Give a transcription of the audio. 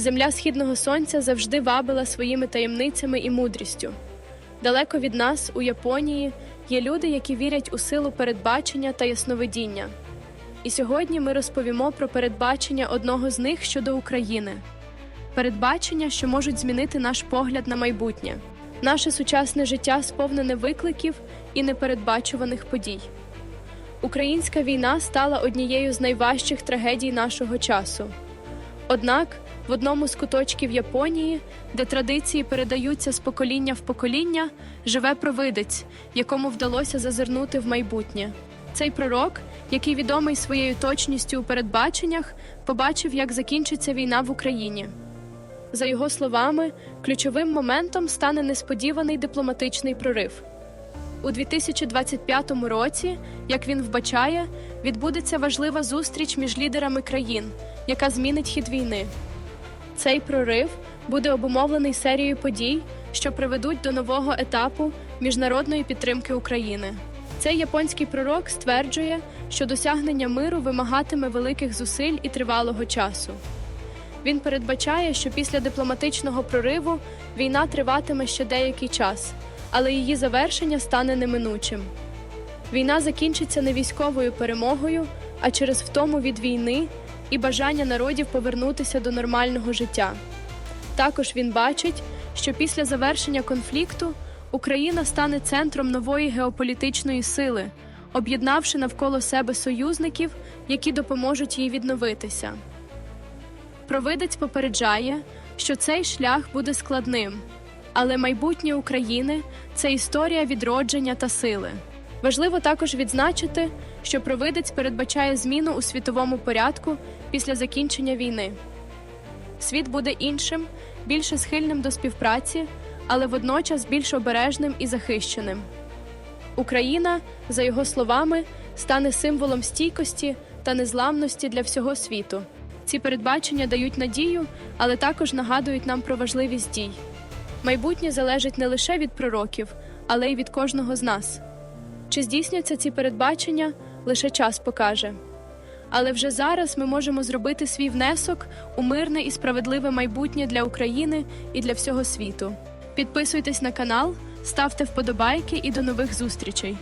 Земля східного сонця завжди вабила своїми таємницями і мудрістю. Далеко від нас, у Японії, є люди, які вірять у силу передбачення та ясновидіння. І сьогодні ми розповімо про передбачення одного з них щодо України. Передбачення, що можуть змінити наш погляд на майбутнє. Наше сучасне життя сповнене викликів і непередбачуваних подій. Українська війна стала однією з найважчих трагедій нашого часу. Однак, в одному з куточків Японії, де традиції передаються з покоління в покоління, живе провидець, якому вдалося зазирнути в майбутнє. Цей пророк, який відомий своєю точністю у передбаченнях, побачив, як закінчиться війна в Україні. За його словами, ключовим моментом стане несподіваний дипломатичний прорив. У 2025 році, як він вбачає, відбудеться важлива зустріч між лідерами країн, яка змінить хід війни. Цей прорив буде обумовлений серією подій, що приведуть до нового етапу міжнародної підтримки України. Цей японський пророк стверджує, що досягнення миру вимагатиме великих зусиль і тривалого часу. Він передбачає, що після дипломатичного прориву війна триватиме ще деякий час, але її завершення стане неминучим. Війна закінчиться не військовою перемогою, а через втому від війни і бажання народів повернутися до нормального життя. Також він бачить, що після завершення конфлікту Україна стане центром нової геополітичної сили, об'єднавши навколо себе союзників, які допоможуть їй відновитися. Провидець попереджає, що цей шлях буде складним, але майбутнє України це історія відродження та сили. Важливо також відзначити, що провидець передбачає зміну у світовому порядку після закінчення війни. Світ буде іншим, більше схильним до співпраці, але водночас більш обережним і захищеним. Україна, за його словами, стане символом стійкості та незламності для всього світу. Ці передбачення дають надію, але також нагадують нам про важливість дій. Майбутнє залежить не лише від пророків, але й від кожного з нас. Чи здійсняться ці передбачення, лише час покаже. Але вже зараз ми можемо зробити свій внесок у мирне і справедливе майбутнє для України і для всього світу. Підписуйтесь на канал, ставте вподобайки і до нових зустрічей.